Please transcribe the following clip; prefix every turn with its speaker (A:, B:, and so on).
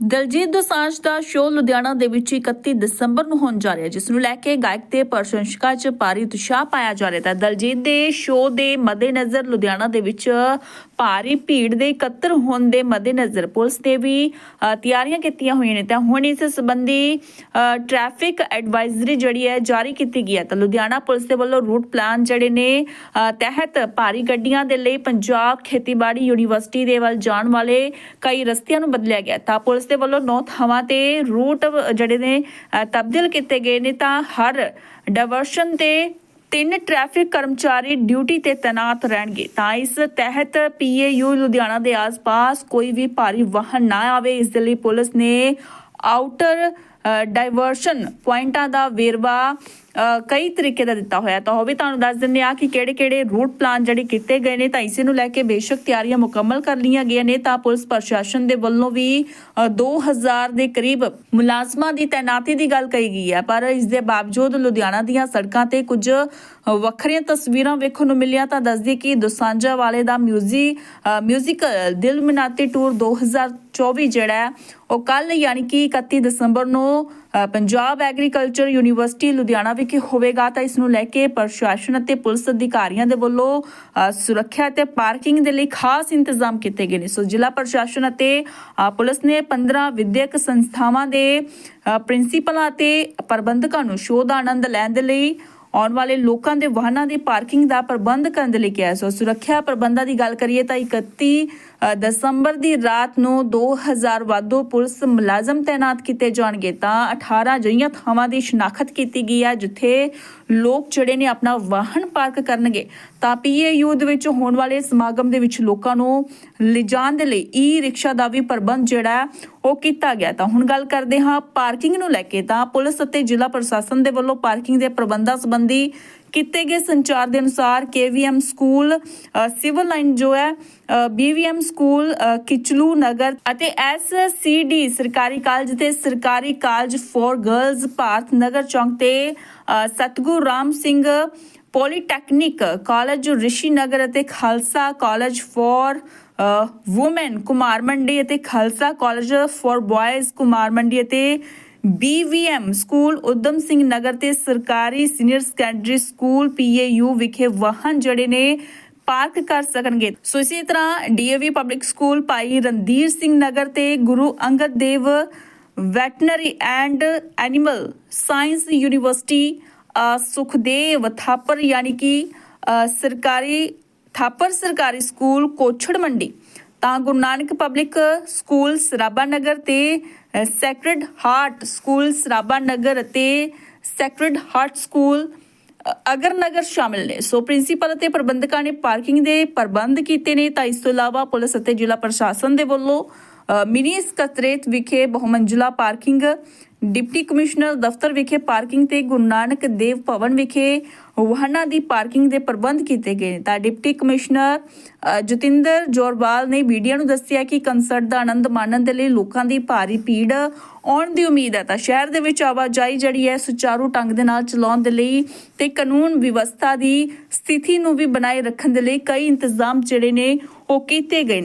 A: ਦਲਜੀਤ ਦੋਸਾਂਝ ਦਾ ਸ਼ੋਅ ਲੁਧਿਆਣਾ ਦੇ ਵਿੱਚ 31 ਦਸੰਬਰ ਨੂੰ ਹੋਣ ਜਾ ਰਿਹਾ ਹੈ, ਜਿਸ ਨੂੰ ਲੈ ਕੇ ਗਾਇਕ ਤੇ ਪ੍ਰਸ਼ੰਸਕਾਂ 'ਚ ਭਾਰੀ ਉਤਸ਼ਾਹ ਪਾਇਆ ਜਾ ਰਿਹਾ ਹੈ ਤਾਂ ਦਲਜੀਤ ਦੇ ਸ਼ੋਅ ਦੇ ਮੱਦੇਨਜ਼ਰ ਲੁਧਿਆਣਾ ਦੇ ਵਿੱਚ ਭਾਰੀ ਭੀੜ ਦੇ ਇਕੱਤਰ ਹੋਣ ਦੇ ਮੱਦੇਨਜ਼ਰ ਪੁਲਿਸ ਨੇ ਵੀ ਤਿਆਰੀਆਂ ਕੀਤੀਆਂ ਹੋਈਆਂ ਨੇ। ਤਾਂ ਹੁਣ ਇਸ ਸੰਬੰਧੀ ਅ, ਟ੍ਰੈਫਿਕ ਐਡਵਾਈਜ਼ਰੀ ਜਿਹੜੀ ਹੈ ਜਾਰੀ ਕੀਤੀ ਗਈ ਹੈ। ਤਾਂ ਲੁਧਿਆਣਾ ਪੁਲਿਸ ਦੇ ਵੱਲੋਂ ਰੂਟ ਪਲਾਨ ਜਿਹੜੇ ਨੇ ਤਹਿਤ ਭਾਰੀ ਗੱਡੀਆਂ ਦੇ ਲਈ ਪੰਜਾਬ ਖੇਤੀਬਾੜੀ ਯੂਨੀਵਰਸਿਟੀ ਦੇ ਵੱਲ ਜਾਣ ਵਾਲੇ ਕਈ ਰਸਤਿਆਂ ਨੂੰ ਬਦਲਿਆ ਗਿਆ ਤਾਂ ਪੁਲਿਸ ਦੇ ਵੱਲੋਂ ਨੌ ਥਾਵਾਂ ਤੇ ਰੂਟ ਜਿਹੜੇ ਨੇ ਤਬਦੀਲ ਕੀਤੇ ਗਏ ਨੇ ਤਾਂ ਹਰ ਡਾਇਵਰਸ਼ਨ ਤੇ ਤਿੰਨ ਟ੍ਰੈਫਿਕ ਕਰਮਚਾਰੀ ਡਿਊਟੀ ਤੇ ਤੈਨਾਤ ਰਹਿਣਗੇ। ਤਾਂ ਇਸ ਤਹਿਤ ਪੀਏਯੂ ਲੁਧਿਆਣਾ ਦੇ ਆਸ-ਪਾਸ ਕੋਈ ਵੀ ਭਾਰੀ ਵਾਹਨ ਨਾ ਆਵੇ। ਇਸ ਦੇ ਲਈ ਪੁਲਿਸ ਨੇ ਆਊਟਰ ਡਾਇਵਰਸ਼ਨ ਪੁਆਇੰਟਾਂ ਦਾ ਵੇਰਵਾ ਕਈ ਤਰੀਕੇ ਦਾ ਦਿੱਤਾ ਹੋਇਆ ਤਾਂ ਉਹ ਵੀ ਤੁਹਾਨੂੰ ਦੱਸ ਦਿੰਦੇ ਆ ਕਿ ਕਿਹੜੇ-ਕਿਹੜੇ ਰੂਟ ਪਲਾਨ ਜਿਹੜੇ ਕੀਤੇ ਗਏ ਨੇ ਤਾਂ ਇਸੇ ਨੂੰ ਲੈ ਕੇ ਬੇਸ਼ੱਕ ਤਿਆਰੀਆਂ ਮੁਕੰਮਲ ਕਰ ਲਈਆਂ ਗਈਆਂ ਨੇ। ਤਾਂ ਪੁਲਿਸ ਪ੍ਰਸ਼ਾਸਨ ਦੇ ਵੱਲੋਂ ਵੀ ਅ, 2000 ਦੇ ਕਰੀਬ ਮੁਲਾਜ਼ਮਾਂ ਦੀ ਤਾਇਨਾਤੀ ਦੀ ਗੱਲ ਕਹੀ ਗਈ ਹੈ। ਪਰ ਇਸ ਦੇ ਬਾਵਜੂਦ ਲੁਧਿਆਣਾ ਦੀਆਂ ਸੜਕਾਂ ਤੇ ਕੁਝ ਵੱਖਰੀਆਂ ਤਸਵੀਰਾਂ ਵੇਖਣ ਨੂੰ ਮਿਲੀਆਂ ਤਾਂ ਦੱਸਦੀ ਕਿ ਦੋਸਾਂਝਾ ਵਾਲੇ ਦਾ ਮਿਊਜ਼ਿਕ ਮਿਊਜ਼ੀਕਲ ਦਿਲ ਮਿਨਾਤੀ ਟੂਰ 2024 ਜਿਹੜਾ ਉਹ ਕੱਲ ਯਾਨੀ ਕਿ 31 ਦਸੰਬਰ ਨੂੰ ਪੰਜਾਬ ਐਗਰੀਕਲਚਰ ਯੂਨੀਵਰਸਿਟੀ ਲੁਧਿਆਣਾ ਵਿਖੇ ਹੋਵੇਗਾ, ਤਾਂ ਇਸ ਨੂੰ ਲੈ ਕੇ ਪ੍ਰਸ਼ਾਸਨ ਅਤੇ ਪੁਲਿਸ ਅਧਿਕਾਰੀਆਂ ਦੇ ਵੱਲੋਂ ਸੁਰੱਖਿਆ ਤੇ ਪਾਰਕਿੰਗ ਦੇ ਲਈ ਖਾਸ ਇੰਤਜ਼ਾਮ ਕੀਤੇ ਗਏ ਨੇ। ਸੋ ਜ਼ਿਲ੍ਹਾ ਪ੍ਰਸ਼ਾਸਨ ਅਤੇ ਪੁਲਿਸ ਨੇ 15 ਵਿਦਿਅਕ ਸੰਸਥਾਵਾਂ ਦੇ ਪ੍ਰਿੰਸੀਪਲਾਂ ਅਤੇ ਪ੍ਰਬੰਧਕਾਂ ਨੂੰ ਸ਼ੋਅ ਦਾ ਆਨੰਦ ਲੈਣ ਦੇ ਲਈ, ਆਉਣ ਵਾਲੇ ਲੋਕਾਂ ਦੇ ਵਾਹਨਾਂ ਦੀ ਪਾਰਕਿੰਗ ਦਾ ਪ੍ਰਬੰਧ ਕਰਨ ਦੇ ਲਈ ਕਿਹਾ ਸੋ ਸੁਰੱਖਿਆ ਪ੍ਰਬੰਧਾਂ ਦੀ ਗੱਲ ਕਰੀਏ ਤਾਂ 31 ਦਸੰਬਰ ਦੀ ਰਾਤ ਨੂੰ 2000 ਵਾਧੂ ਪੁਲਿਸ ਮੁਲਾਜ਼ਮ ਤਾਇਨਾਤ ਕੀਤੇ ਜਾਣਗੇ ਤਾਂ 18 ਅਜਿਹੀਆਂ ਥਾਵਾਂ ਦੀ ਸ਼ਨਾਖਤ ਕੀਤੀ ਗਈ ਹੈ, ਜਿੱਥੇ ਲੋਕ ਜਿਹੜੇ ਨੇ ਆਪਣਾ ਵਾਹਨ ਪਾਰਕ ਕਰਨਗੇ। ਤਾਂ ਪੀਏਯੂ ਦੇ ਵਿੱਚ ਹੋਣ ਵਾਲੇ ਸਮਾਗਮ ਦੇ ਵਿੱਚ ਲੋਕਾਂ ਨੂੰ ਲਿਜਾਣ ਦੇ ਲਈ ਈ ਰਿਕਸ਼ਾ ਦਾ ਵੀ ਪ੍ਰਬੰਧ ਜਿਹੜਾ ਉਹ ਕੀਤਾ ਗਿਆ। ਤਾਂ ਹੁਣ ਗੱਲ ਕਰਦੇ ਹਾਂ ਪਾਰਕਿੰਗ ਨੂੰ ਲੈ ਕੇ। ਤਾਂ ਪੁਲਿਸ ਅਤੇ ਜ਼ਿਲ੍ਹਾ ਪ੍ਰਸ਼ਾਸਨ ਦੇ ਵੱਲੋਂ ਪਾਰਕਿੰਗ ਦੇ ਪ੍ਰਬੰਧਾਂ ਸੰਬੰਧੀ ਕੀਤੇ ਗਏ ਸੰਚਾਰ ਦੇ ਅਨੁਸਾਰ ਕੇਵੀਐਮ ਸਕੂਲ ਸਿਵਲ ਲਾਈਨ ਜੋ ਹੈ ਬੀਵੀਐਮ ਸਕੂਲ ਕਿਚਲੂ ਨਗਰ ਅਤੇ ਐਸਸੀਡੀ ਸਰਕਾਰੀ ਕਾਲਜ ਤੇ ਸਰਕਾਰੀ college for girls Bharat Nagar ਚੌਂਕ ਤੇ ਸਤਗੁਰ ਰਾਮ ਸਿੰਘ ਪੋਲੀਟੈਕਨਿਕ ਕਾਲਜ ਰਿਸ਼ੀ ਨਗਰ ਅਤੇ Khalsa college for women Kumar Mandi ਅਤੇ Khalsa college for boys Kumar Mandi ਅਤੇ BVM ਸਕੂਲ ਉਦਮ ਸਿੰਘ ਨਗਰ ਤੇ ਸਰਕਾਰੀ ਸੀਨੀਅਰ ਸੈਕੰਡਰੀ ਸਕੂਲ PAU ਵਿਖੇ ਵਾਹਨ ਜਿਹੜੇ ਨੇ ਪਾਰਕ ਕਰ ਸਕਣਗੇ। ਸੋ ਇਸੇ ਤਰ੍ਹਾਂ DAV ਪਬਲਿਕ ਸਕੂਲ ਭਾਈ ਰਣਧੀਰ ਸਿੰਘ ਨਗਰ ਤੇ Guru Angad Dev veterinary and animal science university ਅ, ਸੁਖਦੇਵ ਥਾਪਰ ਯਾਨੀ ਕਿ ਸਰਕਾਰੀ ਥਾਪਰ ਸਰਕਾਰੀ ਸਕੂਲ ਕੋਛੜ ਮੰਡੀ। ਤਾਂ ਗੁਰੂ ਨਾਨਕ ਪਬਲਿਕ ਸਕੂਲ ਸਰਾਬਾ ਨਗਰ ਤੇ sacred heart school Sarabha Nagar ਅਤੇ ਸੈਕਰਡ ਹਾਰਟ ਸਕੂਲ ਅਗਰ ਨਗਰ ਸ਼ਾਮਿਲ ਨੇ। ਸੋ ਪ੍ਰਿੰਸੀਪਲ ਅਤੇ ਪ੍ਰਬੰਧਕਾਂ ਨੇ ਪਾਰਕਿੰਗ ਦੇ ਪ੍ਰਬੰਧ ਕੀਤੇ ਨੇ ਤਾਂ ਇਸ ਤੋਂ ਇਲਾਵਾ ਪੁਲਿਸ ਅਤੇ ਜ਼ਿਲ੍ਹਾ ਪ੍ਰਸ਼ਾਸਨ ਦੇ ਵੱਲੋਂ ਮਿਨੀ ਸਕੱਤਰੇਤ ਵਿਖੇ ਬਹੁਮੰਜ਼ਲਾ ਪਾਰਕਿੰਗ, ਡਿਪਟੀ ਕਮਿਸ਼ਨਰ ਦਫ਼ਤਰ ਵਿਖੇ ਪਾਰਕਿੰਗ ਤੇ ਗੁਰੂ ਨਾਨਕ ਦੇਵ ਭਵਨ ਵਿਖੇ ਵਾਹਨਾਂ ਦੀ ਪਾਰਕਿੰਗ ਦੇ ਪ੍ਰਬੰਧ ਕੀਤੇ ਗਏ ਨੇ। ਤਾਂ ਡਿਪਟੀ ਕਮਿਸ਼ਨਰ ਜਤਿੰਦਰ ਜੋਰਵਾਲ ਨੇ ਮੀਡੀਆ ਨੂੰ ਦੱਸਿਆ ਕਿ ਕੰਸਰਟ ਦਾ ਆਨੰਦ ਮਾਣਨ ਦੇ ਲਈ ਲੋਕਾਂ ਦੀ ਭਾਰੀ ਭੀੜ ਆਉਣ ਦੀ ਉਮੀਦ ਹੈ। ਤਾਂ ਸ਼ਹਿਰ ਦੇ ਵਿੱਚ ਆਵਾਜਾਈ ਜਿਹੜੀ ਹੈ, ਸੁਚਾਰੂ ਢੰਗ ਦੇ ਨਾਲ ਚਲਾਉਣ ਦੇ ਲਈ ਤੇ ਕਾਨੂੰਨ ਵਿਵਸਥਾ ਦੀ ਸਥਿਤੀ ਨੂੰ ਵੀ ਬਣਾਏ ਰੱਖਣ ਦੇ ਲਈ ਕਈ ਇੰਤਜ਼ਾਮ ਜਿਹੜੇ ਨੇ ਉਹ ਕੀਤੇ ਗਏ ਨੇ।